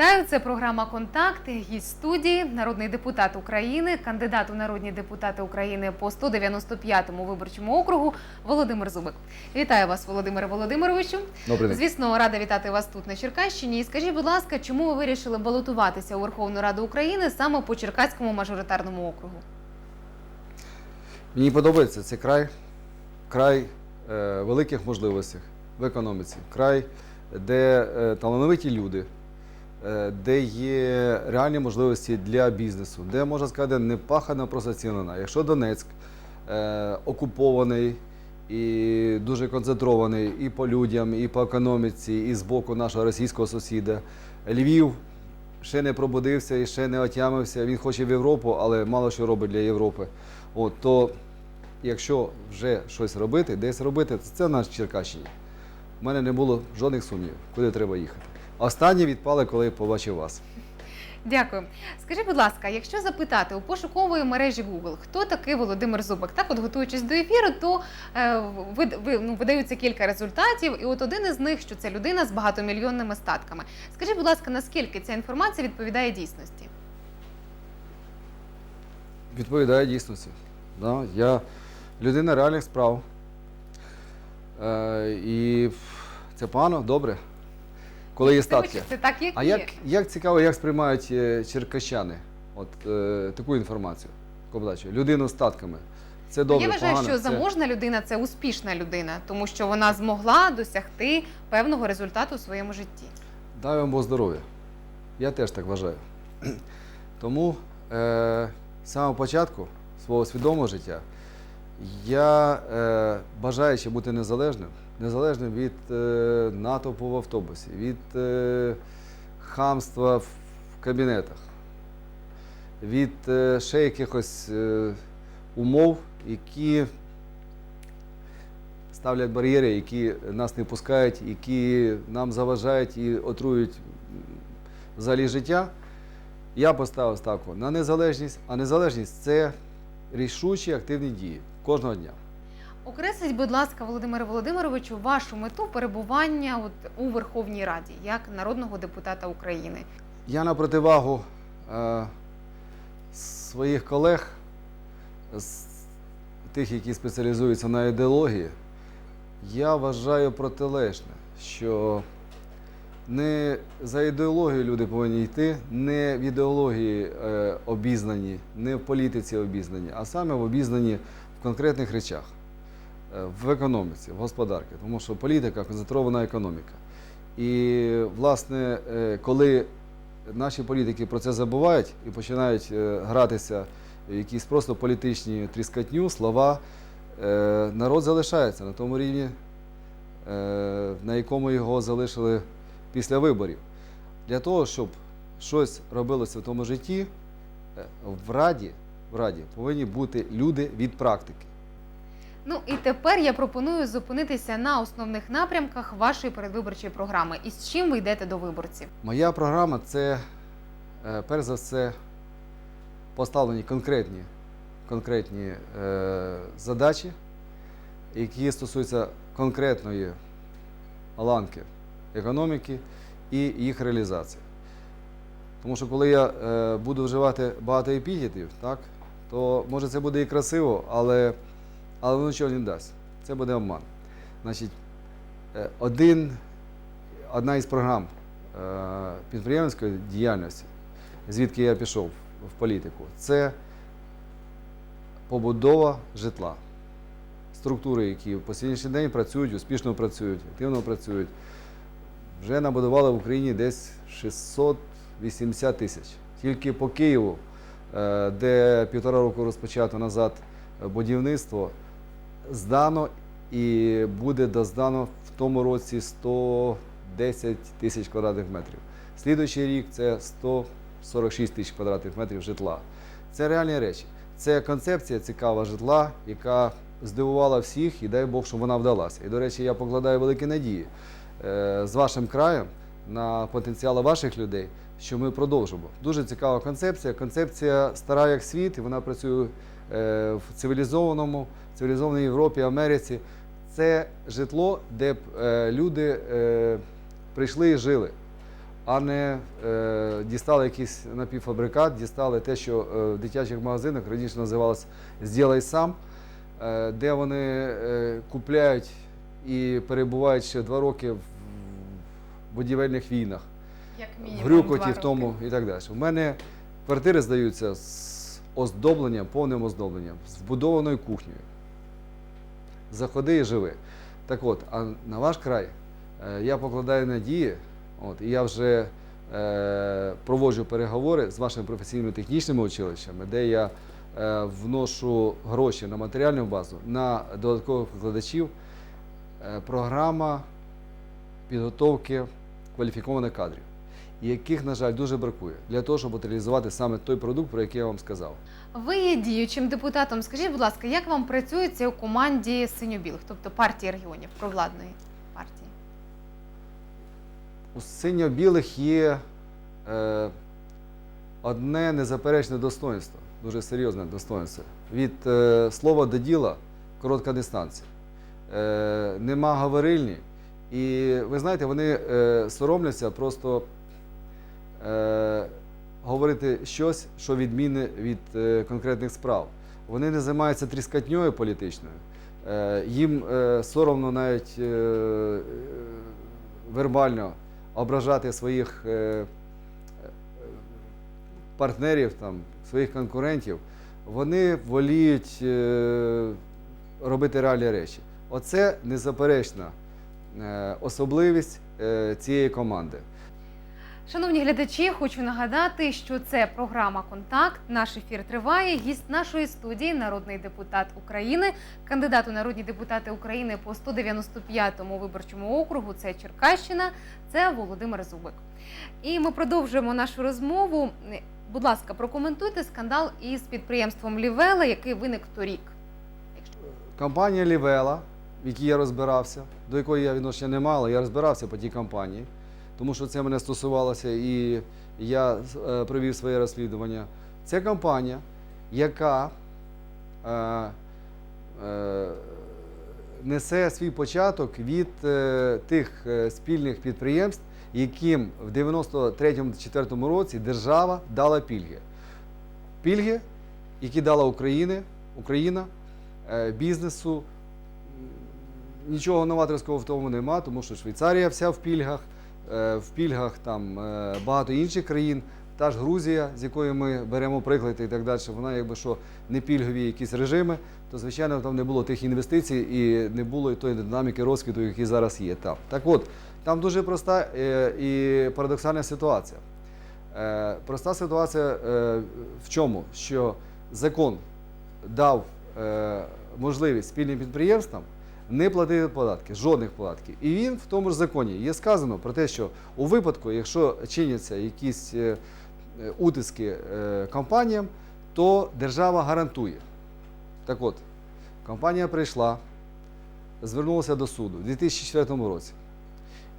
Вітаю, це програма Контакти. Гість студії, народний депутат України, кандидат у народні депутати України по 195-му виборчому округу Володимир Зубик. Вітаю вас, Володимире Володимировичу. Добрий день. Звісно, рада вітати вас тут на Черкащині. І скажіть, будь ласка, чому ви вирішили балотуватися у Верховну Раду України саме по Черкаському мажоритарному округу? Мені подобається цей край, край е, великих можливостей в економіці, край, де е, талановиті люди, де є реальні можливості для бізнесу, де можна сказати, не пахана просто цінена. Якщо Донецьк е, окупований і дуже концентрований і по людям, і по економіці, і з боку нашого російського сусіда, Львів ще не пробудився і ще не отямився. Він хоче в Європу, але мало що робить для Європи. От, то якщо вже щось робити, десь робити, це наш Черкащині. У мене не було жодних сумнівів, куди треба їхати. Останні відпали, коли побачив вас. Дякую. Скажіть, будь ласка, якщо запитати у пошукової мережі Google, хто такий Володимир Зубик, так от готуючись до ефіру, то е, ви, ви, ну, видаються кілька результатів, і от один із них, що це людина з багатомільйонними статками. Скажіть, будь ласка, наскільки ця інформація відповідає дійсності? Відповідає дійсності. Да? Я людина реальних справ. Е, і це погано, добре, коли є статки. Це так, як А є. як, як цікаво, як сприймають е, черкащани от, е, таку інформацію, таку подачу? людину з статками. Це добре, Я вважаю, погано. що це... заможна людина це успішна людина, тому що вона змогла досягти певного результату у своєму житті. Дай вам Бог здоров'я. Я теж так вважаю. Тому е, з самого початку свого свідомого життя я е, бажаючи бути незалежним, незалежним від е, натовпу в автобусі, від е, хамства в кабінетах, від е, ще якихось умов, які ставлять бар'єри, які нас не пускають, які нам заважають і отруюють взагалі життя. Я поставив ставку на незалежність, а незалежність це рішучі активні дії кожного дня. Окресліть, будь ласка, Володимире Володимировичу, вашу мету перебування от у Верховній Раді як народного депутата України. Я на противагу е, своїх колег, з тих, які спеціалізуються на ідеології, я вважаю протилежне, що не за ідеологією люди повинні йти, не в ідеології е, обізнані, не в політиці обізнані, а саме в обізнані в конкретних речах, в економіці, в господарці, тому що політика концентрована економіка. І, власне, е, коли наші політики про це забувають і починають е, гратися якісь просто політичні тріскатню, слова, е, народ залишається на тому рівні, на якому його залишили після виборів. Для того, щоб щось робилося в тому житті, в Раді, в Раді повинні бути люди від практики. Ну і тепер я пропоную зупинитися на основних напрямках вашої передвиборчої програми. І з чим ви йдете до виборців? Моя програма це, е, перш за все, поставлені конкретні, конкретні е, задачі, які стосуються конкретної ланки економіки і їх реалізації. Тому що коли я е, буду вживати багато епітетів, так, то може це буде і красиво, але, але воно нічого не дасть. Це буде обман. Значить, е, один, одна із програм е, підприємницької діяльності, звідки я пішов в політику, це побудова житла. Структури, які по сьогоднішній день працюють, успішно працюють, активно працюють, вже набудували в Україні десь 680 тисяч. Тільки по Києву, е, де півтора року розпочато назад будівництво, здано і буде доздано в тому році 110 тисяч квадратних метрів. Слідуючий рік це 146 тисяч квадратних метрів житла. Це реальні речі. Це концепція цікава житла, яка здивувала всіх, і дай Бог, щоб вона вдалася. І, до речі, я покладаю великі надії е, з вашим краєм на потенціал ваших людей, що ми продовжимо. Дуже цікава концепція. Концепція стара як світ, і вона працює в цивілізованому, цивілізованій Європі, Америці. Це житло, де б е, люди е, прийшли і жили. а не е, дістали якийсь напівфабрикат, дістали те, що е, в дитячих магазинах раніше називалось «Зділай сам, е, де вони е, купляють і перебувають ще два роки в будівельних війнах, Як в грюкоті в тому і так далі. У мене квартири здаються з оздобленням, повним оздобленням, з вбудованою кухнею. Заходи і живи. Так от, а на ваш край е, я покладаю надії, от, і я вже е, проводжу переговори з вашими професійними технічними училищами, де я е, вношу гроші на матеріальну базу, на додаткових викладачів. Е, програма підготовки кваліфікованих кадрів, яких, на жаль, дуже бракує для того, щоб реалізувати саме той продукт, про який я вам сказав. Ви є діючим депутатом. Скажіть, будь ласка, як вам працюється у команді синьо-білих, тобто партії регіонів, провладної партії? У синьо-білих є е, одне незаперечне достоинство, дуже серйозне достоинство. Від е, слова до діла коротка дистанція. Е, нема говорильні. І ви знаєте, вони е, соромляться просто говорити щось, що відмінне від е, конкретних справ. Вони не займаються тріскатньою політичною. Е, їм е, соромно навіть е, е, вербально ображати своїх е, е, партнерів, там, своїх конкурентів, вони воліють е, робити реальні речі. Оце незаперечна е, особливість е, цієї команди. Шановні глядачі, хочу нагадати, що це програма Контакт. Наш ефір триває. Гість нашої студії, народний депутат України, кандидат у народні депутати України по 195-му виборчому округу. Це Черкащина, це Володимир Зубик. І ми продовжуємо нашу розмову. Будь ласка, прокоментуйте скандал із підприємством Лівела, який виник торік. Компанія Лівела, в якій я розбирався, до якої я відношення не мав, але я розбирався по тій компанії, тому що це мене стосувалося і я е, провів своє розслідування. Це компанія, яка е, е, несе свій початок від е, тих е, спільних підприємств, яким в 93-4 році держава дала пільги. Пільги, які дала Україна, Україна е, бізнесу. Нічого новаторського в тому нема, тому що Швейцарія вся в пільгах, в пільгах там е, багато інших країн. Та ж Грузія, з якої ми беремо приклад і так далі, вона якби що не пільгові якісь режими, то звичайно там не було тих інвестицій і не було і тої динаміки розквіту, який зараз є там. Так от, там дуже проста е, і парадоксальна ситуація. Е, Проста ситуація е, в чому? Що закон дав е, можливість спільним підприємствам не платити податки, жодних податків. І він в тому ж законі є сказано про те, що у випадку, якщо чиняться якісь е, е, утиски е, компаніям, то держава гарантує. Так от, компанія прийшла, звернулася до суду у 2004 році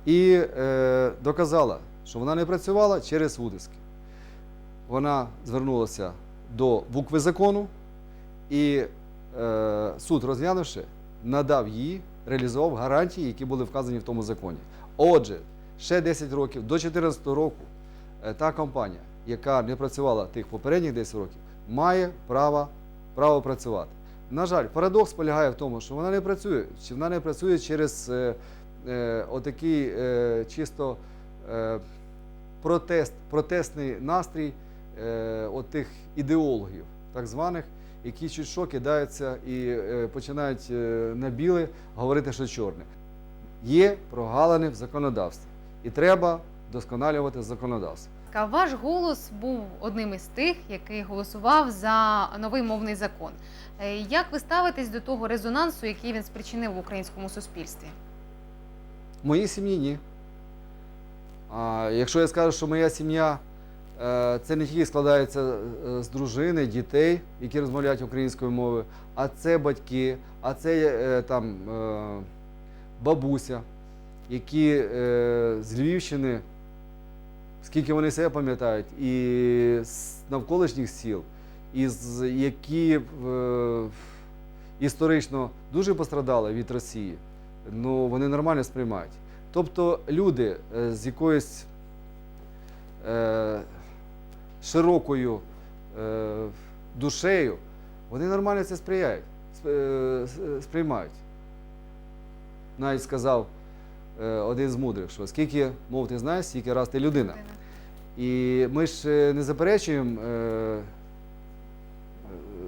і е, доказала, що вона не працювала через утиски. Вона звернулася до букви закону, і е, суд, розглянувши, надав їй, реалізував гарантії, які були вказані в тому законі. Отже, ще 10 років, до 2014 року, е, та компанія, яка не працювала тих попередніх 10 років, має право, право працювати. На жаль, парадокс полягає в тому, що вона не працює, чи вона не працює через е, е, отакий е, чисто е, протест, протестний настрій е, от тих ідеологів, так званих, які чуть що кидаються і е, починають е, на біле говорити, що чорне. Є прогалини в законодавстві, і треба досконалювати законодавство. Ваш голос був одним із тих, який голосував за новий мовний закон. Е, Як ви ставитесь до того резонансу, який він спричинив в українському суспільстві? Моїй сім'ї ні. А якщо я скажу, що моя сім'я це не тільки складається е, з дружини, дітей, які розмовляють українською мовою, а це батьки, а це е, там е, бабуся, які е, з Львівщини, скільки вони себе пам'ятають, і з навколишніх сіл, і з які е, історично дуже пострадали від Росії ну, вони нормально сприймають. Тобто люди е, з якоюсь е, широкою е, душею, вони нормально це сприяють, е, сприймають. Навіть сказав е, один з мудрих, що скільки мов ти знаєш, стільки раз ти людина. І ми ж е, не заперечуємо, е, е,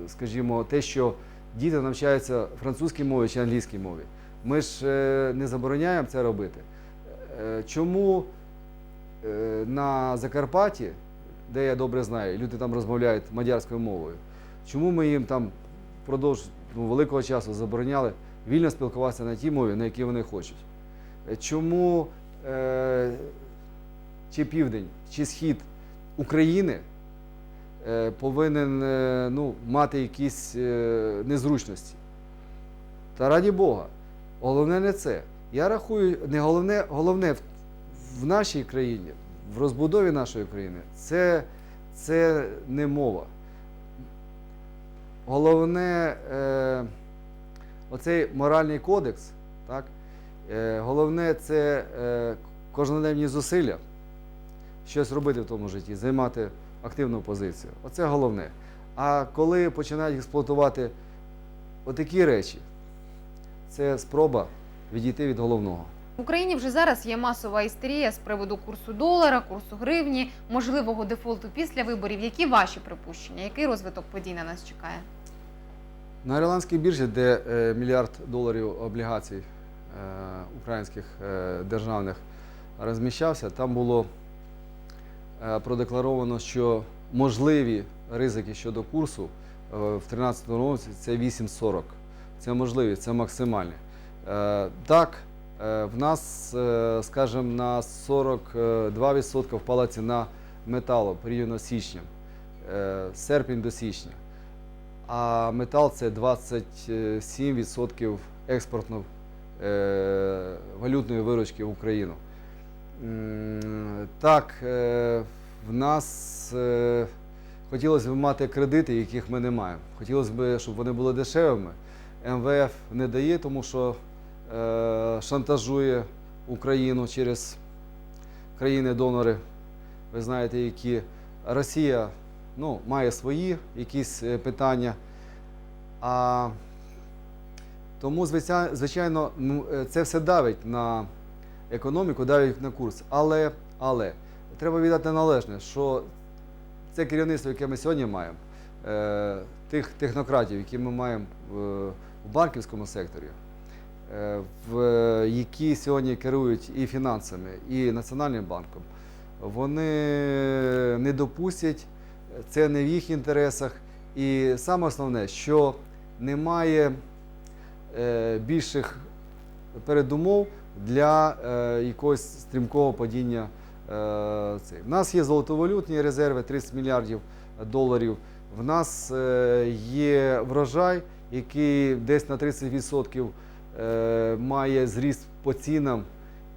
скажімо, те, що діти навчаються французькій мові чи англійській мові. Ми ж е, не забороняємо це робити. Е, Чому е, на Закарпатті, де я добре знаю, люди там розмовляють мадярською мовою, чому ми їм там впродовж ну, великого часу забороняли вільно спілкуватися на тій мові, на якій вони хочуть? Е, Чому е, чи південь, чи схід України е, повинен е, ну, мати якісь е, незручності? Та раді Бога, головне не це. Я рахую, не головне, головне в, в нашій країні, в розбудові нашої країни, це, це не мова. Головне, е, оцей моральний кодекс, так? Е, головне це е, кожноденні зусилля, щось робити в тому житті, займати активну позицію. Оце головне. А коли починають експлуатувати отакі речі, це спроба відійти від головного. В Україні вже зараз є масова істерія з приводу курсу долара, курсу гривні, можливого дефолту після виборів. Які ваші припущення? Який розвиток подій на нас чекає? На ірландській біржі, де е, мільярд доларів облігацій е, українських е, державних розміщався, там було е, продекларовано, що можливі ризики щодо курсу е, в 2013 році це 8,40. Це можливі, це максимальні. Е, Так, в нас, е, скажімо, на 42% впала ціна металу порівняно з січнем, е, серпень до січня. А метал це 27% експортно е, валютної виручки в Україну. Так, е, в нас е, хотілося б мати кредити, яких ми не маємо. Хотілося б, щоб вони були дешевими. МВФ не дає, тому що е, шантажує Україну через країни-донори. Ви знаєте, які Росія ну, має свої якісь е, питання. А тому, звичайно, ну, е, це все давить на економіку, давить на курс. Але, але треба віддати належне, що це керівництво, яке ми сьогодні маємо, е, тих технократів, які ми маємо в, банківському секторі, е, які сьогодні керують і фінансами, і Національним банком, вони не допустять, це не в їх інтересах. І саме основне, що немає е, більших передумов для е, якогось стрімкого падіння. Е. В нас є золотовалютні резерви 30 мільярдів доларів. В нас е, є врожай, який десь на 30% е, має зріст по цінам,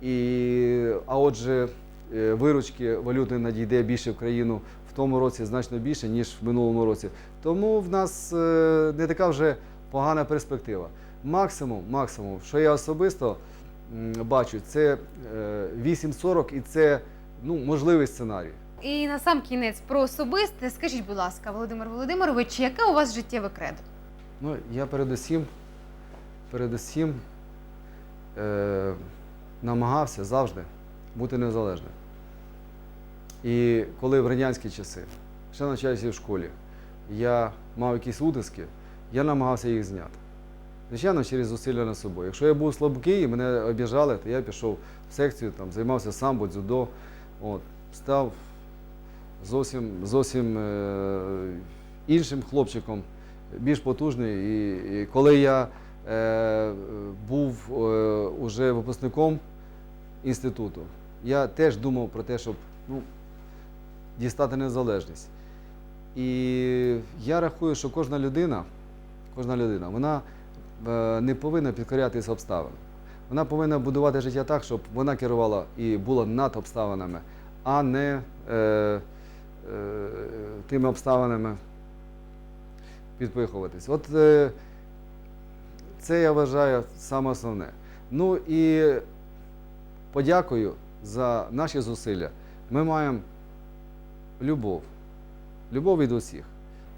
і, а отже, е, виручки валютної надійде більше в країну в тому році значно більше, ніж в минулому році. Тому в нас е, не така вже погана перспектива. Максимум, максимум, що я особисто бачу, це е, 8.40 і це ну, можливий сценарій. І на сам кінець про особисте, скажіть, будь ласка, Володимир Володимирович, яке у вас життєве кредо? Ну, я передусім, передусім е, намагався завжди бути незалежним. І коли в радянські часи, ще навчаюся в школі, я мав якісь утиски, я намагався їх зняти. Звичайно, через зусилля над собою. Якщо я був слабкий і мене обіжали, то я пішов в секцію, там, займався самбо, дзюдо, от, став зовсім, зовсім е, іншим хлопчиком, більш потужний. І, і коли я був е, уже випускником інституту, я теж думав про те, щоб ну, дістати незалежність. І я рахую, що кожна людина, кожна людина, вона е, не повинна підкорятися обставинам. Вона повинна будувати життя так, щоб вона керувала і була над обставинами, а не е, е, тими обставинами підпихуватись. От е, це я вважаю саме основне. Ну і подякую за наші зусилля. Ми маємо любов. Любов від усіх.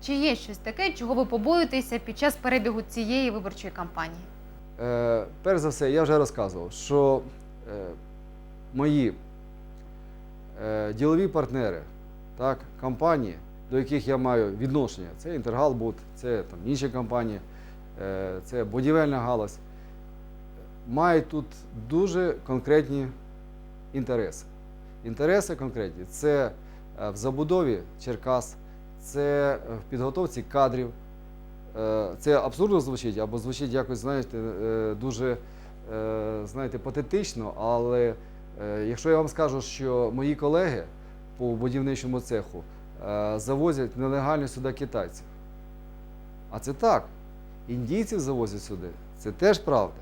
Чи є щось таке, чого ви побоюєтеся під час перебігу цієї виборчої кампанії? Е, перш за все, я вже розказував, що е, мої е, ділові партнери, так, компанії, до яких я маю відношення, це Інтергалбуд, це там, інші компанії, це будівельна галузь, мають тут дуже конкретні інтереси. Інтереси конкретні це е, в забудові Черкас, це в підготовці кадрів. Е, Це абсурдно звучить, або звучить якось, знаєте, е, дуже е, знаєте, патетично, але е, якщо я вам скажу, що мої колеги по будівничому цеху е, завозять нелегально сюди китайців. А це так. Індійців завозять сюди. Це теж правда.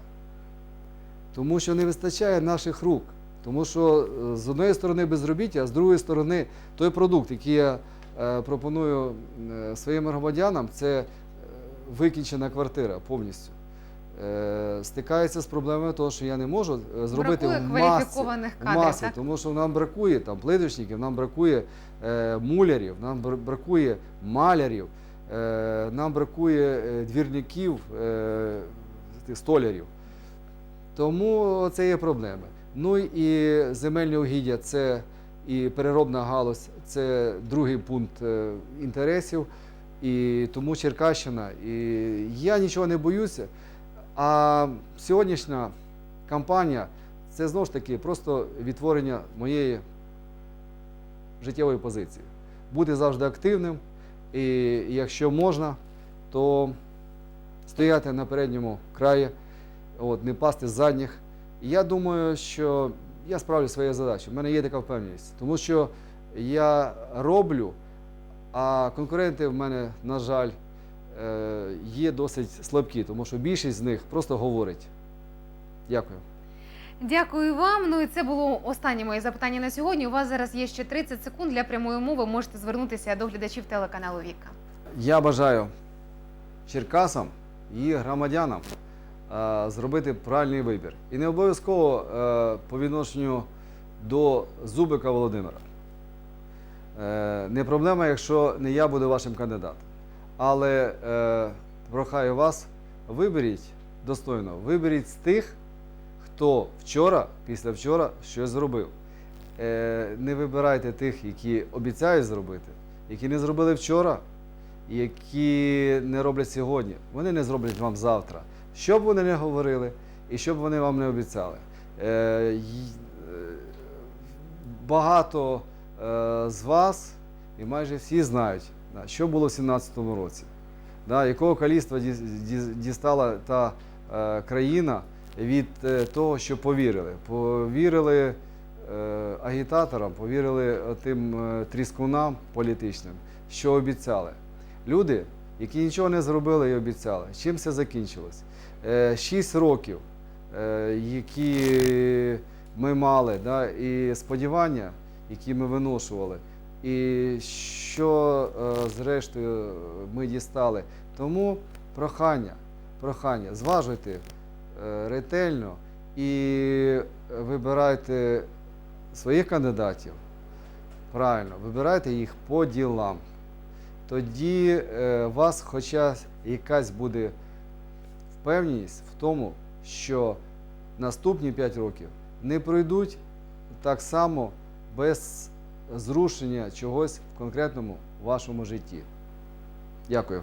Тому що не вистачає наших рук. Тому що е, з однієї сторони безробіття, а з другої сторони той продукт, який я е, пропоную е, своїм громадянам, це викінчена квартира повністю. Стикається з проблемою того, що я не можу зробити Бракує в масі, в масі так? тому що нам бракує там плиточників, нам бракує мулярів, нам бракує малярів, нам бракує е, двірників, е, столярів. Тому це є проблеми. Ну і земельне угіддя це і переробна галузь, це другий пункт е, інтересів. І тому Черкащина. І я нічого не боюся. А сьогоднішня кампанія це знову ж таки просто відтворення моєї життєвої позиції. Бути завжди активним, і якщо можна, то стояти на передньому краї, от, не пасти з задніх. Я думаю, що я справлю свої задачі. У мене є така впевненість, тому що я роблю, а конкуренти в мене, на жаль, е, є досить слабкі, тому що більшість з них просто говорить. Дякую. Дякую вам. Ну і це було останнє моє запитання на сьогодні. У вас зараз є ще 30 секунд для прямої мови. Можете звернутися до глядачів телеканалу Віка. Я бажаю Черкасам і громадянам е, зробити правильний вибір. І не обов'язково е, по відношенню до Зубика Володимира. Е, не проблема, якщо не я буду вашим кандидатом. Але е, прохаю вас, виберіть достойно, виберіть з тих, хто вчора, після вчора щось зробив. Е, не вибирайте тих, які обіцяють зробити, які не зробили вчора, які не роблять сьогодні. Вони не зроблять вам завтра. Що б вони не говорили і що б вони вам не обіцяли. Е, е, багато з вас і майже всі знають, що було в 2017 році, якого ді- дістала та країна від е, того, що повірили. Повірили е, агітаторам, повірили тим е, тріскунам політичним, що обіцяли. Люди, які нічого не зробили і обіцяли. Чим це закінчилось? Шість років, які ми мали, да, і сподівання, які ми виношували, і що зрештою ми дістали. Тому прохання, прохання, зважуйте ретельно і вибирайте своїх кандидатів. Правильно, вибирайте їх по ділам. Тоді е, у вас хоча якась буде впевненість в тому, що наступні 5 років не пройдуть так само без зрушення чогось в конкретному вашому житті. Дякую.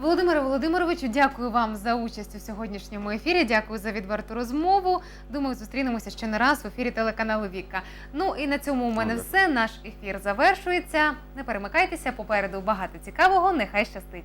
Володимире Володимировичу, дякую вам за участь у сьогоднішньому ефірі. Дякую за відверту розмову. Думаю, зустрінемося ще не раз в ефірі телеканалу Віка. Ну і на цьому у мене Добре. все. Наш ефір завершується. Не перемикайтеся, попереду багато цікавого. Нехай щастить.